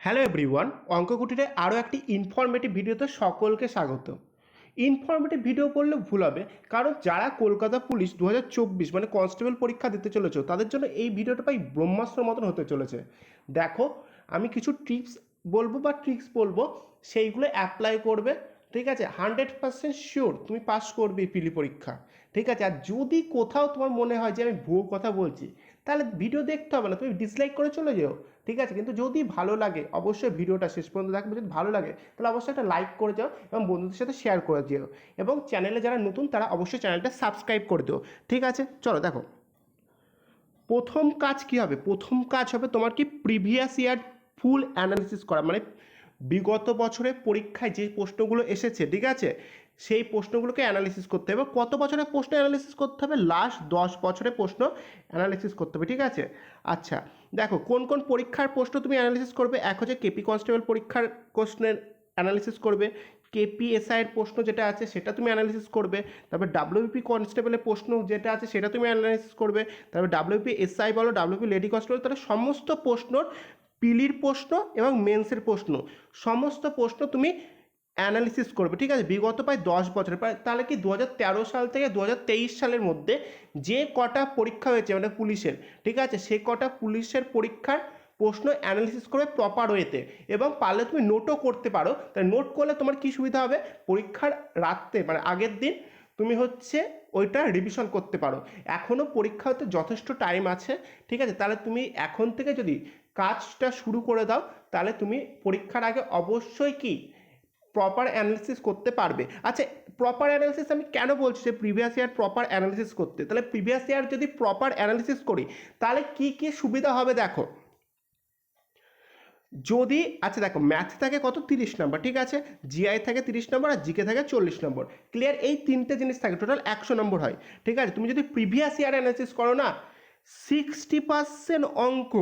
Hello everyone অঙ্ককুটিরে আরও একটি informative ভিডিওতে সকলকে স্বাগত। ইনফরমেটিভ ভিডিও বললে ভুল হবে, কারণ যারা কলকাতা পুলিশ দু হাজার চব্বিশ মানে কনস্টেবল পরীক্ষা দিতে চলেছে, তাদের জন্য এই ভিডিওটা প্রায় ব্রহ্মাস্ত্র মতন হতে চলেছে। দেখো, আমি কিছু টিপস বলব বা ট্রিক্স বলব, সেইগুলো অ্যাপ্লাই করবে, ঠিক আছে? হান্ড্রেড পার্সেন্ট শিওর তুমি পাস করবে পিলি পরীক্ষা, ঠিক আছে? আর যদি কোথাও তোমার মনে হয় যে আমি ভুয়ো কথা বলছি, তাহলে ভিডিও দেখতে হবে না, তুমি ডিসলাইক করে চলে যেও। ঠিক আছে? কিন্তু যদি ভালো লাগে, অবশ্যই ভিডিওটা শেষ পর্যন্ত দেখবে। যদি ভালো লাগে, তাহলে অবশ্যই একটা লাইক করে যাও এবং বন্ধুদের সাথে শেয়ার করে দিও। এবং চ্যানেলে যারা নতুন, তারা অবশ্যই চ্যানেলটা সাবস্ক্রাইব করে দিও। ঠিক আছে? চলো, দেখো। প্রথম কাজ কি হবে? প্রথম কাজ হবে তোমার কি প্রিভিয়াস ইয়ার ফুল অ্যানালিসিস করা। মানে বিগত বছরের পরীক্ষায় যে প্রশ্নগুলো এসেছে, ঠিক আছে? সেই প্রশ্নগুলোকে অ্যানালিসিস করতে হবে। কত বছরের প্রশ্ন অ্যানালিসিস করতে হবে? লাস্ট দশ বছরের প্রশ্ন অ্যানালিসিস করতে হবে, ঠিক আছে? আচ্ছা দেখো, কোন কোন পরীক্ষার প্রশ্ন তুমি অ্যানালিসিস করবে? এক হচ্ছে কেপি কনস্টেবল পরীক্ষার কোশ্চেনের অ্যানালিসিস করবে। কেপিএসআই এর প্রশ্ন যেটা আছে সেটা তুমি অ্যানালিসিস করবে। তারপর ডাব্লিউপি কনস্টেবলের প্রশ্ন যেটা আছে সেটা তুমি অ্যানালিসিস করবে। তারপর ডাব্লিউপি এসআই বলো ডাব্লিউপি লেডি কনস্টেবল তাহলে সমস্ত প্রশ্নর পিলির প্রশ্ন এবং মেন্সের প্রশ্ন, সমস্ত প্রশ্ন তুমি অ্যানালিসিস করবে, ঠিক আছে? বিগত প্রায় দশ বছর, প্রায় তাহলে কি দু হাজার তেরো সাল থেকে দু হাজার তেইশ সালের মধ্যে যে কটা পরীক্ষা হয়েছে মানে পুলিশের, ঠিক আছে? সে কটা পুলিশের পরীক্ষার প্রশ্ন অ্যানালিসিস করবে প্রপার ওয়েতে এবং পারলে তুমি নোটও করতে পারো। তাই নোট করলে তোমার কি সুবিধা হবে? পরীক্ষার রাত্রে মানে আগের দিন তুমি হচ্ছে ওইটা রিভিশন করতে পারো। এখনও পরীক্ষা হতে যথেষ্ট টাইম আছে, ঠিক আছে? তাহলে তুমি এখন থেকে যদি কাজটা শুরু করে দাও, তাহলে তুমি পরীক্ষার আগে অবশ্যই কি প্রপার অ্যানালিসিস করতে পারবে। আচ্ছা প্রপার অ্যানালিসিস আমি কেন বলছি যে প্রিভিয়াস ইয়ার প্রপার অ্যানালিসিস করতে? তাহলে প্রিভিয়াস ইয়ার যদি প্রপার অ্যানালিসিস করি, তাহলে কি কি সুবিধা হবে দেখো? যদি আচ্ছা দেখো ম্যাথ থাকে কত? তিরিশ নম্বর ঠিক আছে? জিআই থাকে তিরিশ নম্বর আর জিকে থাকে চল্লিশ নম্বর ক্লিয়ার এই তিনটে জিনিস থাকে টোটাল একশো নম্বর হয়। ঠিক আছে? তুমি যদি প্রিভিয়াস ইয়ার অ্যানালিসিস করো না সিক্সটি পার্সেন্ট অঙ্ক,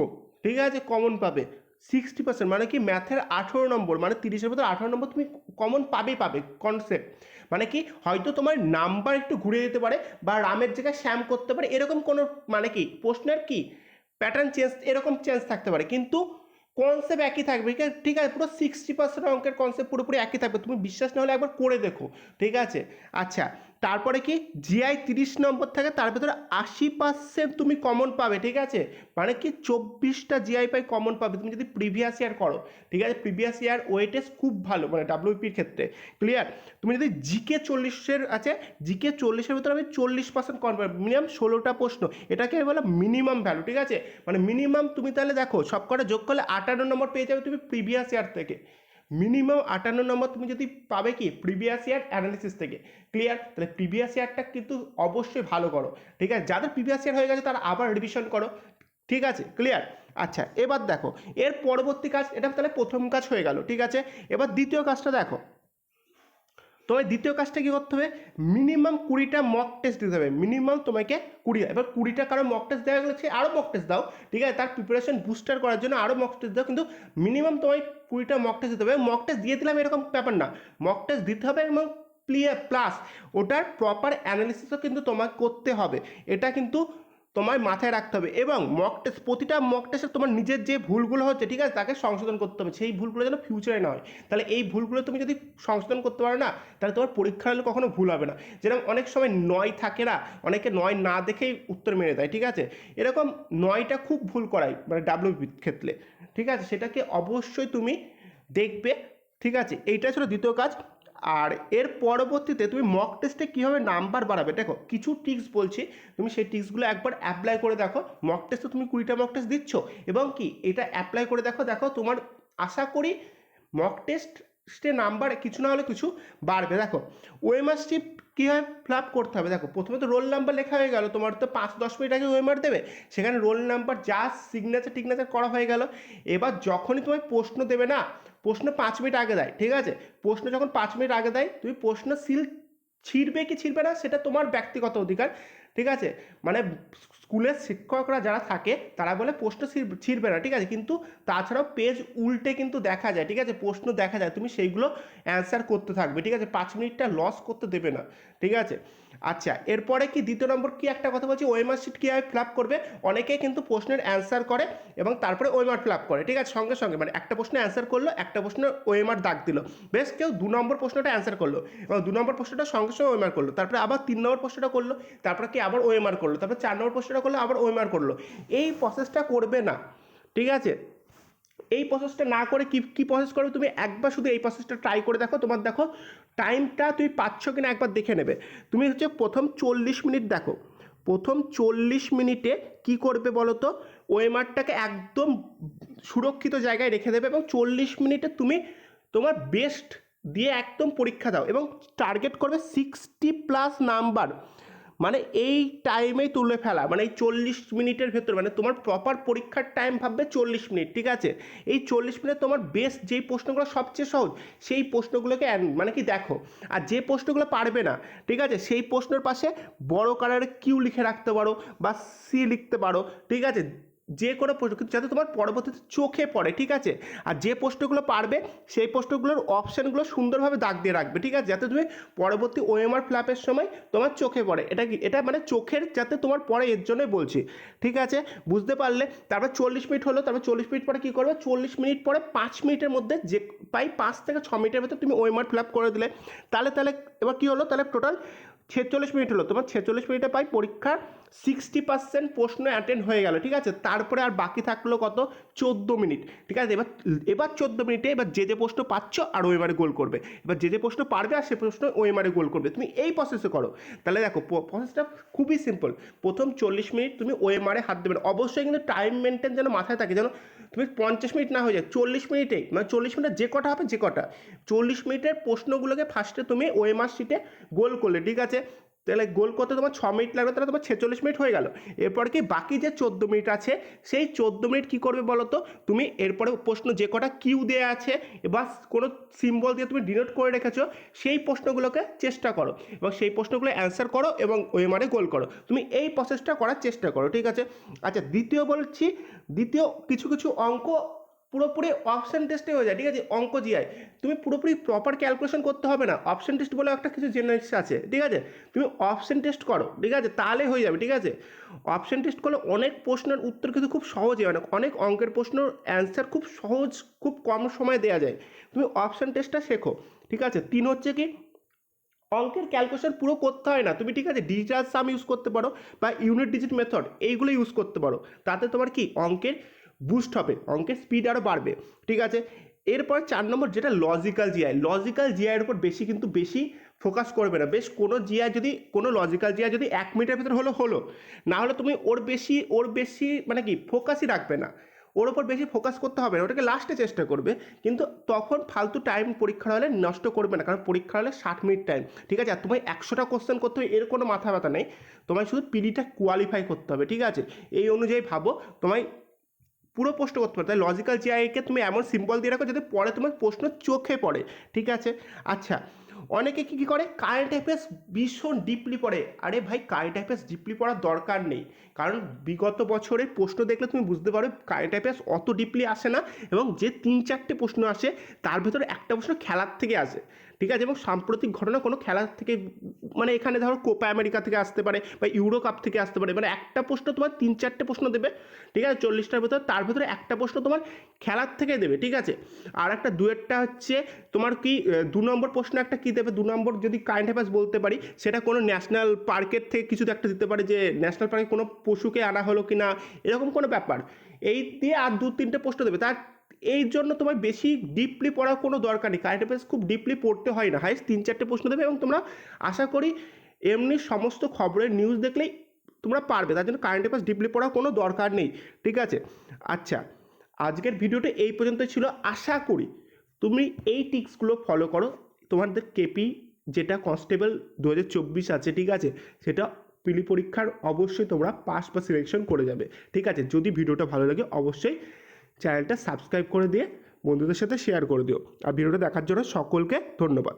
ঠিক আছে কমন পাবে। সিক্সটি পার্সেন্ট মানে কি ম্যাথের আঠেরো নম্বর মানে তিরিশের মধ্যে আঠেরো নম্বর তুমি কমন পাবেই পাবে কনসেপ্ট মানে কি হয়তো তোমার নাম্বার একটু ঘুরে যেতে পারে বা রামের জায়গায় শ্যাম করতে পারে, এরকম কোনো মানে কি প্রশ্নের কি প্যাটার্ন চেঞ্জ এরকম চেঞ্জ থাকতে পারে, কিন্তু কনসেপ্ট একই থাকবে, ঠিক আছে? পুরো সিক্সটি পার্সেন্ট অঙ্কের কনসেপ্ট পুরোপুরি একই থাকবে, তুমি বিশ্বাস না হলে একবার করে দেখো, ঠিক আছে? আচ্ছা তারপরে কি? জিআই তিরিশ নম্বর থাকে তার ভেতরে আশি পার্সেন্ট তুমি কমন পাবে, ঠিক আছে? মানে কি চব্বিশটা জিআই পাই কমন পাবে। তুমি যদি প্রিভিয়াস ইয়ার করো, ঠিক আছে? প্রিভিয়াস ইয়ার ওয়েটেজ খুব ভালো মানে ডাব্লিউপির ক্ষেত্রে। ক্লিয়ার তুমি যদি জিকে চল্লিশের আছে জিকে চল্লিশের ভিতরে আমি চল্লিশ পার্সেন্ট কমন পাবে। মিনিমাম ষোলোটা প্রশ্ন। এটাকে বলা মিনিমাম ভ্যালু ঠিক আছে? মানে মিনিমাম তুমি তাহলে দেখো সব কটা যোগ করলে আটান্ন নম্বর পেয়ে যাবে তুমি প্রিভিয়াস ইয়ার থেকে। মিনিমাম আটান্ন নম্বর তুমি যদি পাবে কি প্রিভিয়াস ইয়ার অ্যানালিসিস থেকে। ক্লিয়ার তাহলে প্রিভিয়াস ইয়ারটা কিন্তু অবশ্যই ভালো করো। ঠিক আছে? যাদের প্রিভিয়াস ইয়ার হয়ে গেছে তারা আবার রিভিশন করো। ঠিক আছে? ক্লিয়ার আচ্ছা এবার দেখো, এর পরবর্তী কাজ, এটা তাহলে প্রথম কাজ হয়ে গেল। ঠিক আছে? এবার দ্বিতীয় কাজটা দেখো। তবে দ্বিতীয় কাজটা কী করতে হবে? মিনিমাম কুড়িটা মক টেস্ট দিতে হবে। মিনিমাম তোমাকে কুড়ি, এবার কুড়িটা কারও মক টেস্ট দেওয়া গেলে সে আরও মক টেস্ট দাও। ঠিক আছে? তার প্রিপারেশন বুস্টার করার জন্য আরও মক টেস্ট দাও। কিন্তু মিনিমাম তোমায় কুড়িটা মক টেস্ট দিতে হবে। মক টেস্ট দিয়ে দিলাম এরকম ব্যাপার না। মক টেস্ট দিতে হবে এবং প্লিয়ার প্লাস ওটার প্রপার অ্যানালিসিসও কিন্তু তোমাকে করতে হবে। এটা কিন্তু তোমায় মাথায় রাখতে হবে এবং মক টেস্ট প্রতিটা মক টেস্টে তোমার নিজের যে ভুলগুলো হচ্ছে, ঠিক আছে, তাকে সংশোধন করতে হবে। সেই ভুলগুলো যেন ফিউচারে না হয়। তাহলে এই ভুলগুলো তুমি যদি সংশোধন করতে পারো না, তাহলে তোমার পরীক্ষা হলে কখনো ভুল হবে না। যেরকম অনেক সময় নয় থাকে না, অনেকে নয় না দেখেই উত্তর মেরে দেয়, ঠিক আছে? এরকম নয়টা খুব ভুল করায় মানে ডাব্লিউপির ক্ষেত্রে, ঠিক আছে? সেটাকে অবশ্যই তুমি দেখবে, ঠিক আছে? এইটা ছিল দ্বিতীয় কাজ। আর এর পরবর্তীতে তুমি মক টেস্টে কীভাবে নাম্বার বাড়াবে? দেখো, কিছু টিক্স বলছি। তুমি সেই টিক্সগুলো একবার অ্যাপ্লাই করে দেখো। মক টেস্টে তুমি কুড়িটা মক টেস্ট দিচ্ছ। এবং কি, এটা অ্যাপ্লাই করে দেখো দেখো তোমার আশা করি মক টেস্টে নাম্বার কিছু না হলে কিছু বাড়বে। দেখো ওয়েমার শিপ কীভাবে ফিল আপ করতে হবে? দেখো, প্রথমে তো রোল নাম্বার লেখা হয়ে গেল, তোমার তো পাঁচ দশ মিনিট আগে ওয়েমার দেবে, সেখানে রোল নাম্বার যা সিগনেচার টিগনেচার করা হয়ে গেল। এবার যখনই তোমায় প্রশ্ন দেবে না, প্রশ্ন পাঁচ মিনিট আগে দেয়, ঠিক আছে? প্রশ্ন যখন পাঁচ মিনিট আগে দেয়, তুমি প্রশ্ন সিল ছিঁড়বে কি ছিঁড়বে না সেটা তোমার ব্যক্তিগত অধিকার, ঠিক আছে? মানে স্কুলের শিক্ষকরা যারা থাকে তারা বলে প্রশ্ন ছিঁড়- ছিঁড়বে না, ঠিক আছে? কিন্তু তাছাড়াও পেজ উল্টে কিন্তু দেখা যায়, ঠিক আছে? প্রশ্ন দেখা যায়, তুমি সেইগুলো অ্যান্সার করতে থাকবে, ঠিক আছে? পাঁচ মিনিটটা লস করতে দেবে না, ঠিক আছে? আচ্ছা এরপরে কি দ্বিতীয় নম্বর কি একটা কথা বলছি? ওয়েমার শিট কীভাবে ফিল আপ করবে? অনেকেই কিন্তু প্রশ্নের অ্যান্সার করে এবং তারপরে ওয়েমার ফিল আপ করে, ঠিক আছে? সঙ্গে সঙ্গে মানে একটা প্রশ্নে অ্যান্সার করল, একটা প্রশ্নে ওয়েমার দাগ দিল। বেশ, কেউ দু নম্বর প্রশ্নটা অ্যান্সার করল এবং দু নম্বর প্রশ্নটা সঙ্গে সঙ্গে ওয়েমার করল। তারপরে আবার তিন নম্বর প্রশ্নটা করল, তারপরে কি আবার ওয়েমার করল? তারপরে চার নম্বর প্রশ্নটা করল, আবার ওয়েমার করল। এই প্রসেসটা করবে না, ঠিক আছে? এই প্রসেসটা না করে কি কি প্রসেস করবে তুমি একবার শুধু এই প্রসেসটা ট্রাই করে দেখো। তোমার দেখো টাইমটা তুমি পাচ্ছ কিনা একবার দেখে নেবে। তুমি হচ্ছে প্রথম চল্লিশ মিনিট দেখো। প্রথম চল্লিশ মিনিটে কি করবে বলো তো? ওয়েমারটাকে একদম সুরক্ষিত জায়গায় রেখে দেবে এবং চল্লিশ মিনিটে তুমি তোমার বেস্ট দিয়ে একদম পরীক্ষা দাও এবং টার্গেট করবে সিক্সটি প্লাস নাম্বার মানে এই টাইমেই তুলে ফেলা মানে এই চল্লিশ মিনিটের ভেতর মানে তোমার প্রপার পরীক্ষার টাইম ভাববে চল্লিশ মিনিট, ঠিক আছে? এই চল্লিশ মিনিট তোমার বেস্ট যেই প্রশ্নগুলো সবচেয়ে সহজ, সেই প্রশ্নগুলোকে মানে কি দেখো, আর যে প্রশ্নগুলো পারবে না, ঠিক আছে? সেই প্রশ্নের পাশে বড় কালারে কিউ লিখে রাখতে পারো বা সি লিখতে পারো, ঠিক আছে? যে কোনো প্রশ্ন, কিন্তু যাতে তোমার পরবর্তীতে চোখে পড়ে, ঠিক আছে? আর যে প্রশ্নগুলো পারবে, সেই প্রশ্নগুলোর অপশানগুলো সুন্দরভাবে দাগ দিয়ে রাখবে, ঠিক আছে? যাতে তুমি পরবর্তী ওএমআর ফ্ল্যাপের সময় তোমার চোখে পড়ে। এটা কি? এটা মানে চোখের যাতে তোমার পড়ে, এর জন্যই বলছি, ঠিক আছে? বুঝতে পারলে, তারপর চল্লিশ মিনিট হলো, তারপর চল্লিশ মিনিট পরে কী করবে? চল্লিশ মিনিট পরে পাঁচ মিনিটের মধ্যে যে পাই পাঁচ থেকে ছ মিনিটের ভেতর তুমি ওএমআর ফিল আপ করে দিলে। তাহলে তাহলে এবার কী হলো? তাহলে টোটাল ছেচল্লিশ মিনিট হলো, তোমার ছেচল্লিশ মিনিটে পাই পরীক্ষার সিক্সটি পার্সেন্ট প্রশ্ন অ্যাটেন্ড হয়ে গেল, ঠিক আছে? তারপরে আর বাকি থাকল কত? চোদ্দ মিনিট, ঠিক আছে? এবার এবার চোদ্দ মিনিটে এবার যে যে প্রশ্ন পাচ্ছ আর ও এবারে গোল করবে। এবার যে যে প্রশ্ন পারবে আর সে প্রশ্ন ও এবারে গোল করবে। তুমি এই প্রসেসে করো। তাহলে দেখো প্রসেসটা খুবই সিম্পল প্রথম চল্লিশ মিনিট তুমি ও এমআরে হাত দেবে। অবশ্যই কিন্তু টাইম মেনটেন যেন মাথায় থাকে, যেন তুমি পঞ্চাশ মিনিট না হয়ে যায় চল্লিশ মিনিটেই মানে চল্লিশ মিনিটে যে কটা হবে, যে কটা। চল্লিশ মিনিটের প্রশ্নগুলোকে ফার্স্টে তুমি ওএমআর শিটে গোল করলে, ঠিক আছে? তাহলে গোল করতে তোমার ছ মিনিট লাগবে তাহলে তোমার ছেচল্লিশ মিনিট হয়ে গেল। এরপর কি বাকি যে চোদ্দ মিনিট আছে, সেই চোদ্দ মিনিট কী করবে বলো তো? তুমি এরপরে প্রশ্ন যে কটা কিউ দেওয়া আছে, বা কোনো সিম্বল দিয়ে তুমি ডিনোট করে রেখেছো, সেই প্রশ্নগুলোকে চেষ্টা করো। এবং সেই প্রশ্নগুলো অ্যান্সার করো এবং ওএমআরে গোল করো। তুমি এই প্রসেসটা করার চেষ্টা করো, ঠিক আছে? আচ্ছা দ্বিতীয় বলছি, দ্বিতীয় কিছু কিছু অঙ্ক পুরোপুরি অপশান টেস্টে হয়ে যায়, ঠিক আছে? অঙ্ক জিআই তুমি পুরোপুরি প্রপার ক্যালকুলেশন করতে হবে না। অপশান টেস্ট বলে একটা কিছু জেনারেস আছে, ঠিক আছে? তুমি অপশান টেস্ট করো, ঠিক আছে? তাহলে হয়ে যাবে, ঠিক আছে? অপশান টেস্ট করলে অনেক প্রশ্নের উত্তর কিন্তু খুব সহজে অনেক অনেক অঙ্কের প্রশ্নের অ্যান্সার খুব সহজ, খুব কম সময়ে দেওয়া যায়। তুমি অপশান টেস্টটা শেখো, ঠিক আছে? তিন হচ্ছে কি, অঙ্কের ক্যালকুলেশন পুরো করতে হয় না। তুমি, ঠিক আছে? ডিজিটাল সাম ইউজ করতে পারো বা ইউনিট ডিজিট মেথড এইগুলো ইউজ করতে পারো। তাতে তোমার কি? অঙ্কের বুস্ট হবে, অঙ্কের স্পিড আরও বাড়বে, ঠিক আছে? এরপর চার নম্বর যেটা লজিক্যাল জিআই লজিক্যাল জিআইয়ের উপর বেশি কিন্তু বেশি ফোকাস করবে না। বেশ, কোনো জিআই যদি, কোনো লজিক্যাল জিআই যদি এক মিনিটের ভিতরে হলো হলো। না হলে তুমি ওর বেশি ওর বেশি মানে কি ফোকাসই রাখবে না। ওর ওপর বেশি ফোকাস করতে হবে না, ওটাকে লাস্টে চেষ্টা করবে, কিন্তু তখন ফালতু টাইম পরীক্ষার হলে নষ্ট করবে না, কারণ পরীক্ষা হলে ষাট মিনিট টাইম ঠিক আছে? আর তোমায় একশোটা কোশ্চেন করতে হবে, এর কোনো মাথা ব্যথা নেই। তোমায় শুধু পিডিটা কোয়ালিফাই করতে হবে, ঠিক আছে? এই অনুযায়ী ভাবো, তোমায় পুরো প্রশ্ন করতে পারো। তাই লজিক্যাল জিআইকে তুমি এমন সিম্বল দিয়ে রাখো যাতে পরে তোমার প্রশ্ন চোখে পড়ে। ঠিক আছে? আচ্ছা অনেকে কী কী করে? কারেন্ট অ্যাফেয়ার্স ভীষণ ডিপলি পড়ে। আরে ভাই কারেন্ট অ্যাফেয়ার্স ডিপলি পড়ার দরকার নেই। কারণ বিগত বছরের প্রশ্ন দেখলে তুমি বুঝতে পারো কারেন্ট অ্যাফেয়ার্স অত ডিপলি আসে না এবং যে তিন চারটে প্রশ্ন আসে, তার ভেতরে একটা প্রশ্ন খেলার থেকে আসে। ঠিক আছে? এবং সাম্প্রতিক ঘটনা কোনো খেলার থেকে মানে এখানে ধরো কোপা আমেরিকা থেকে আসতে পারে বা ইউরো কাপ থেকে আসতে পারে। মানে একটা প্রশ্ন তোমার তিন চারটে প্রশ্ন দেবে, ঠিক আছে? চল্লিশটার ভেতর, তার ভেতরে একটা প্রশ্ন তোমার খেলার থেকে দেবে, ঠিক আছে? আর একটা দুয়েরটা হচ্ছে তোমার কি দু নম্বর প্রশ্ন একটা কী দেবে? দু নম্বর যদি কারেন্ট অ্যাফেয়ার্স বলতে পারি, সেটা কোনো ন্যাশনাল পার্কের থেকে কিছু একটা দিতে পারে যে ন্যাশনাল পার্কে কোনো পশুকে আনা হলো কি না এরকম কোনো ব্যাপার। এই দিয়ে আর দু তিনটে প্রশ্ন দেবে। তার এই জন্য তোমার বেশি ডিপলি পড়ার কোনো দরকার নেই। কারেন্ট অ্যাফেয়ার্স খুব ডিপলি পড়তে হয় না। হাইস্ট তিন চারটে প্রশ্ন দেবে এবং তোমরা আশা করি এমনি সমস্ত খবরের নিউজ দেখলেই তোমরা পারবে। তার জন্য কারেন্ট অ্যাফেয়ার্স ডিপলি পড়ার কোনো দরকার নেই। ঠিক আছে? আচ্ছা আজকের ভিডিওটা এই পর্যন্ত ছিল। আশা করি তুমি এই টিপসগুলো ফলো করো। তোমাদের কেপি যেটা কনস্টেবল দু হাজার চব্বিশ আছে, ঠিক আছে? সেটা পিলি পরীক্ষার অবশ্যই তোমরা পাস বা সিলেকশন করে যাবে। ঠিক আছে? যদি ভিডিওটা ভালো লাগে অবশ্যই চ্যানেলটা সাবস্ক্রাইব করে দিয়ে বন্ধুদের সাথে শেয়ার করে দিও। আর ভিডিওটা দেখার জন্য সকলকে ধন্যবাদ।